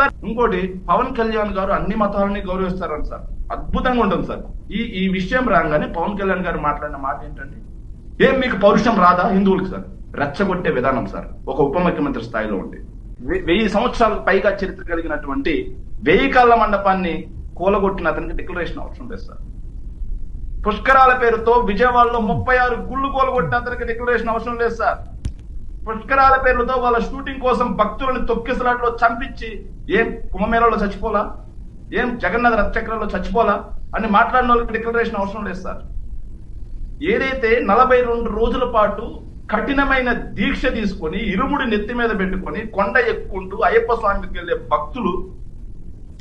Sir ఇంకోటి పవన్ కళ్యాణ్ గారు అన్ని మతాలని గౌరవిస్తారని సార్. అద్భుతంగా ఉంటుంది సార్. ఈ ఈ విషయం రాగానే పవన్ కళ్యాణ్ గారు మాట్లాడిన మాట ఏంటంటే ఏం మీకు పౌరుషం రాదా హిందువులకు సార్? రెచ్చగొట్టే విధానం సార్. ఒక ఉప ముఖ్యమంత్రి స్థాయిలో ఉండి వెయ్యి సంవత్సరాలకు పైగా చరిత్ర కలిగినటువంటి వెయ్యి కాళ్ళ మండపాన్ని కూలగొట్టిన అతనికి డిక్లరేషన్ అవసరం లేదు సార్. పుష్కరాల పేరుతో విజయవాడలో ముప్పై ఆరు గుళ్ళు కూలగొట్టిన అతనికి డిక్లరేషన్ అవసరం లేదు సార్. పుష్కరాల పేర్లతో వాళ్ళ షూటింగ్ కోసం భక్తులను తొక్కిసలాట్లో చంపించి ఏం కుంభమేళలో చచ్చిపోలా? ఏం జగన్నాథ రథచక్రంలో చచ్చిపోలా? అని మాట్లాడిన వాళ్ళకి డిక్లరేషన్ అవసరం లేదు సార్. ఏదైతే నలభై రెండు రోజుల పాటు కఠినమైన దీక్ష తీసుకొని ఇరుముడి నెత్తి మీద పెట్టుకొని కొండ ఎక్కుంటూ అయ్యప్ప స్వామికి వెళ్ళే భక్తులు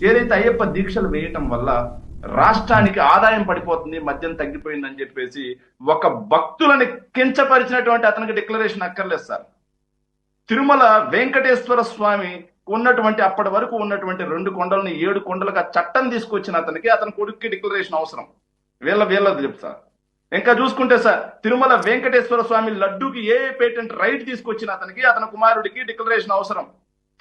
ఏదైతే అయ్యప్ప దీక్షలు వేయటం వల్ల రాష్ట్రానికి ఆదాయం పడిపోతుంది మద్యం తగ్గిపోయిందని చెప్పేసి ఒక భక్తులని కించపరిచినటువంటి అతనికి డిక్లరేషన్ అక్కర్లేదు సార్. తిరుమల వెంకటేశ్వర స్వామి ఉన్నటువంటి అప్పటి వరకు ఉన్నటువంటి రెండు కొండలని ఏడు కొండలుగా చట్టం తీసుకొచ్చిన అతనికి అతని కొడుక్కి డిక్లరేషన్ అవసరం. వీళ్ళ వీళ్ళది చెప్తా ఇంకా చూసుకుంటే సార్ తిరుమల వెంకటేశ్వర స్వామి లడ్డూకి ఏ పేటెంట్ రైట్ తీసుకొచ్చిన అతనికి అతని కుమారుడికి డిక్లరేషన్ అవసరం.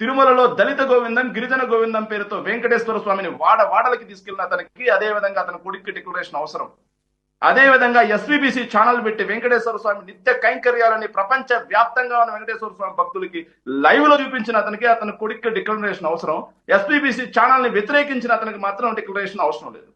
తిరుమలలో దళిత గోవిందం గిరిజన గోవిందం పేరుతో వెంకటేశ్వర స్వామిని వాడ వాడలకి తీసుకెళ్ళిన అతనికి అదే విధంగా అతని కొడుక్కి డిక్లరేషన్ అవసరం. అదే విధంగా ఎస్విబిసి ఛానల్ పెట్టి వెంకటేశ్వర స్వామి నిత్య కైంకర్యాలని ప్రపంచ వ్యాప్తంగా ఉన్న వెంకటేశ్వర స్వామి భక్తులకి లైవ్లో చూపించిన అతనికి అతని కొడుక్కి డిక్లరేషన్ అవసరం. ఎస్పీబీసీ ఛానల్ని వ్యతిరేకించిన అతనికి మాత్రం డిక్లరేషన్ అవసరం లేదు.